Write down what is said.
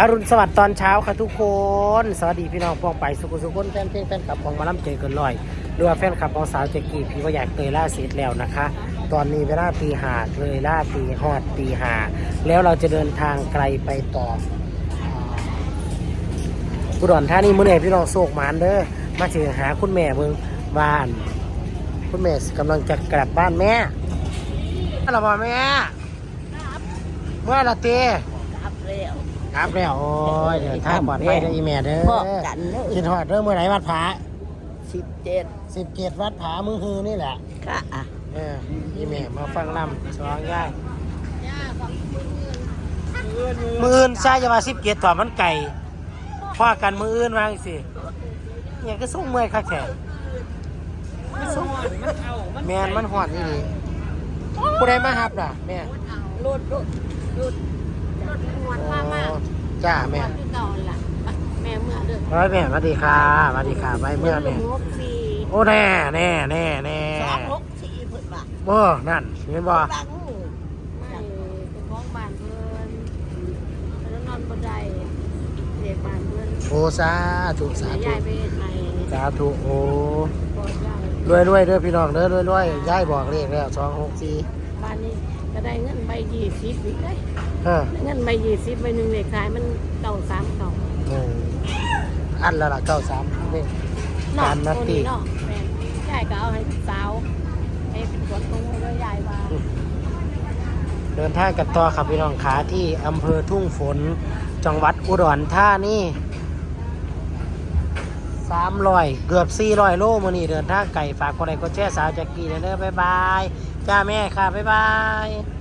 อรุณสวัสดิ์ตอนเช้าค่ะทุกคน สวัสดีพี่น้องปองไปสุขสุขคนแฟนเพลงแฟนคลับของมาล่ำเจอกันลอยหรือว่าแฟนคลับของสาวเจกกี้พี่ว่าอยากเตยล่าเสร็จแล้วนะคะ ตอนนี้เวลาตีหาเลยล่าตีหอดตีหา แล้วเราจะเดินทางไกลไปต่ออ่าอุดรธานีมื้อนี้พี่น้องโศกหมานเด้อมาเจอหาคุณแม่เมืองบ้าน คุณแม่กำลังจะกลับบ้านแม่เราบอกแม่เมื่อละเตครับเร็ว ครับแล้วโอ้ยเดี๋ยวถ้าปลอดภัยเด้ออีแม่เด้อพอกันเด้อคิดฮอดเด้อเมื่อไหร่วัดผาสิบเจ็ดสิบเจ็ดวัดผามือฮือนี่แหละค่ะอะเอออีแม่มาฟังลำสองย่ายมืออื่นใช่จะมาสิบเจ็ดต่อมันไก่พ่อกันมืออื่นมาสิเนี่ยก็ส่งเมื่อยคักแท้แมนมันหอดนี่ดีผู้ใดมาหับล่ะแม่รุดรุดรุดรถมามาโอ้ จ้าแม่ที่เก่าล่ะแม่เมื่อเด้อร้อยแม่สวัสดีค่ะสวัสดีค่ะไปเมื่อแม่หกสี่โอ้แน่แน่แน่แน่สองหกสี่เพิ่นว่าโอ้นั่นเห็นบ่บังไม่เป็นของบ้านเพิ่นแล้วนอนบ่ได้เด็กบ้านเพิ่นโอ้สาธุสาธุยายไปเฮ็ดให้สาธุโอ้บ่ยายรวยรวยเด้อพี่น้องเด้อรวยรวยยายบอกเลขแล้วสองหกสี่ บ้านนี้ก็ได้เงินใบยี่สิบอีกได้เออเงินใบยี่สิบใบหนึ่งเลขท้ายมันเก่าสามเก่าหนึ่งอันละละเก้าสามนี่เนาะการนัดตัวตีนี้เนาะแม่ยายก็เอาให้สาวให้เป็นคนตรงเลยยายว่าเดินทางกันต่อครับพี่น้องขาที่อำเภอทุ่งฝน จังหวัดอุดรธานี สามร้อยเกือบสี่ร้อยโลมือนี่เดินทางไก่ฝากคนใดก็แช่สาวแจ็กกี้เด้อบ๊ายบาย จ้าแม่ค่ะ บ๊ายบาย